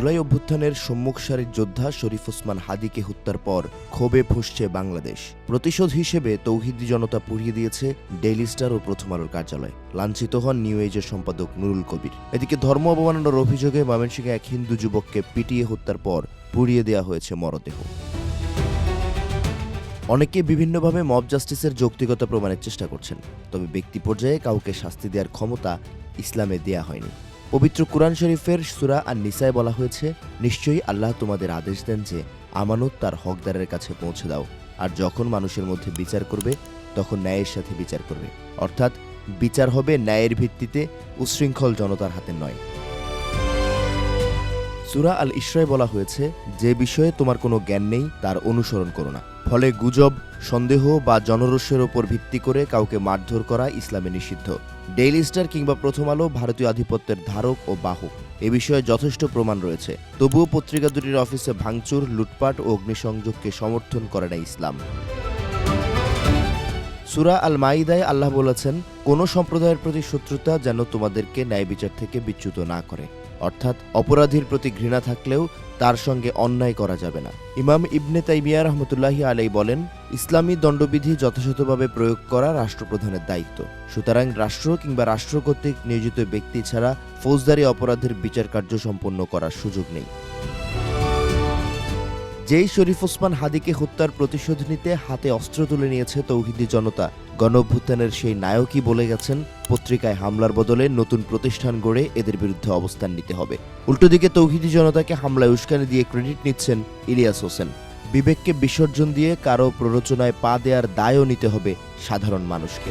জুলাই অভ্যুত্থানের সম্মুখ সারির যোদ্ধা শরীফ ওসমান হাদিকে হত্যার পর ক্ষোভে ফুসছে বাংলাদেশ। প্রতিশোধ হিসেবে তৌহিদি জনতা পুড়িয়ে দিয়েছে ডেইলি স্টার ও প্রথম আলোর কার্যালয়। লাঞ্ছিত হন নিউ এজের সম্পাদক নুরুল কবির। এদিকে ধর্ম অবমাননার অভিযোগে ময়মনসিংহে এক হিন্দু যুবককে পিটিয়ে হত্যার পর পুড়িয়ে দেওয়া হয়েছে মরদেহ। অনেকে বিভিন্নভাবে মব জাস্টিসের যৌক্তিকতা প্রমাণের চেষ্টা করছেন। তবে ব্যক্তি পর্যায়ে কাউকে শাস্তি দেওয়ার ক্ষমতা ইসলামে দেয়া হয়নি। পবিত্র কোরআন শরীফের সুরা আর নিসায় বলা হয়েছে, নিশ্চয়ই আল্লাহ তোমাদের আদেশ দেন যে আমানত তার হকদারের কাছে পৌঁছে দাও। আর যখন মানুষের মধ্যে বিচার করবে, তখন ন্যায়ের সাথে বিচার করবে। অর্থাৎ বিচার হবে ন্যায়ের ভিত্তিতে উশৃঙ্খল জনতার হাতে নয়। সুরা আল ইসরায় বলা হয়েছে, যে বিষয়ে তোমার কোনো জ্ঞান নেই, তার অনুসরণ করো না। ফলে গুজব, সন্দেহ বা জনরস্যের ওপর ভিত্তি করে কাউকে মারধর করা ইসলামে নিষিদ্ধ। ডেইলি স্টার কিংবা প্রথম আলো ভারতীয় আধিপত্যের ধারক ও বাহক। এ বিষয়ে যথেষ্ট প্রমাণ রয়েছে। তবুও পত্রিকা দুটির অফিসে ভাঙচুর, লুটপাট ও অগ্নিসংযোগকে সমর্থন করে না ইসলাম। সুরা আল মাইদায় আল্লাহ বলেছেন, কোন সম্প্রদায়ের প্রতি শত্রুতা যেন তোমাদেরকে ন্যায় বিচার থেকে বিচ্যুত না করে। অর্থাৎ অপরাধীর প্রতি ঘৃণা থাকলেও তার সঙ্গে অন্যায় করা যাবে না। ইমাম ইবনে তাইমিয়া রহমতুল্লাহি আলাই বলেন, ইসলামী দণ্ডবিধি যথাযথভাবে প্রয়োগ করা রাষ্ট্রপ্রধানের দায়িত্ব। সুতরাং রাষ্ট্র কিংবা রাষ্ট্র কর্তৃক নিয়োজিত ব্যক্তি ছাড়া ফৌজদারি অপরাধের বিচার কার্য সম্পন্ন করার সুযোগ নেই। যেই শরীফ ওসমান হাদিকে হত্যার প্রতিশোধ নিতে হাতে অস্ত্র তুলে নিয়েছে তৌহিদি জনতা, গণঅভ্যুত্থানের সেই নায়কই বলে গেছেন, পত্রিকায় হামলার বদলে নতুন প্রতিষ্ঠান গড়ে এদের বিরুদ্ধে অবস্থান নিতে হবে। উল্টো দিকে তৌহিদি জনতাকে হামলায় উস্কানি দিয়ে ক্রেডিট নিচ্ছেন ইলিয়াস হোসেন। বিবেককে বিসর্জন দিয়ে কারও প্ররোচনায় পা দেওয়ার দায়ও নিতে হবে সাধারণ মানুষকে।